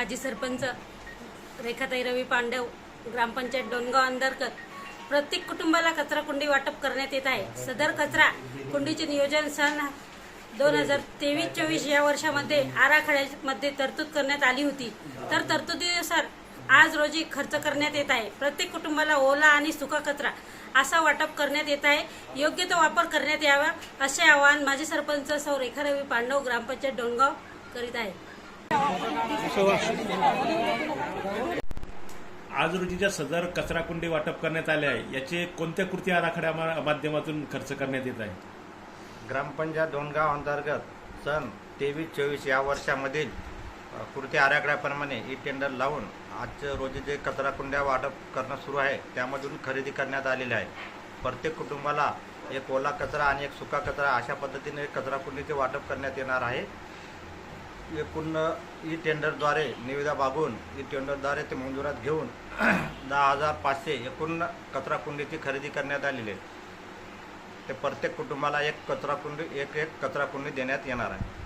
माजी सरपंच रेखाताई रवी पांडव ग्रामपंचायत डोनगाव अंतर्गत प्रत्येक कुटुंबाला कचरा कुंडी वाटप करण्यात येत आहे. सदर कचरा कुंडीचे नियोजन सन दोन हजार तेवीस चोवीस या वर्षामध्ये आराखड्यामध्ये तरतूद करण्यात आली होती. तर तरतुदीनुसार आज रोजी खर्च करण्यात येत आहे. प्रत्येक कुटुंबाला ओला आणि सुका कचरा असा वाटप करण्यात येत आहे. योग्य तो वापर करण्यात यावा असे आवाहन माजी सरपंच सौ रेखा रवी पांडव ग्रामपंचायत डोणगाव करीत आहे आज रोजीच्या सदर कचरा कुंडी वाटप करण्यात आले आहे. याचे कोणत्या कृती आराखड्या माध्यमातून खर्च करण्यात येत आहे? ग्रामपंचायत दोनगाव अंतर्गत सन तेवीस चोवीस या वर्षामधील कृती आराखड्याप्रमाणे ई टेंडर लावून आजच्या रोजी जे कचरा कुंड्या वाटप करणं सुरू आहे त्यामधून खरेदी करण्यात आलेले आहे. प्रत्येक कुटुंबाला एक ओला कचरा आणि एक सुका कचरा अशा पद्धतीने कचरा कुंडीचे वाटप करण्यात येणार आहे. एकूण ई टेंडरद्वारे निविदा मागून ई टेंडरद्वारे ते मंजुरात घेऊन दहा हजार पाचशे एकूण कचराकुंडीची खरेदी करण्यात आलेली आहे. ते प्रत्येक कुटुंबाला एक कचराकुंडी एक एक कचराकुंडी देण्यात येणार आहे.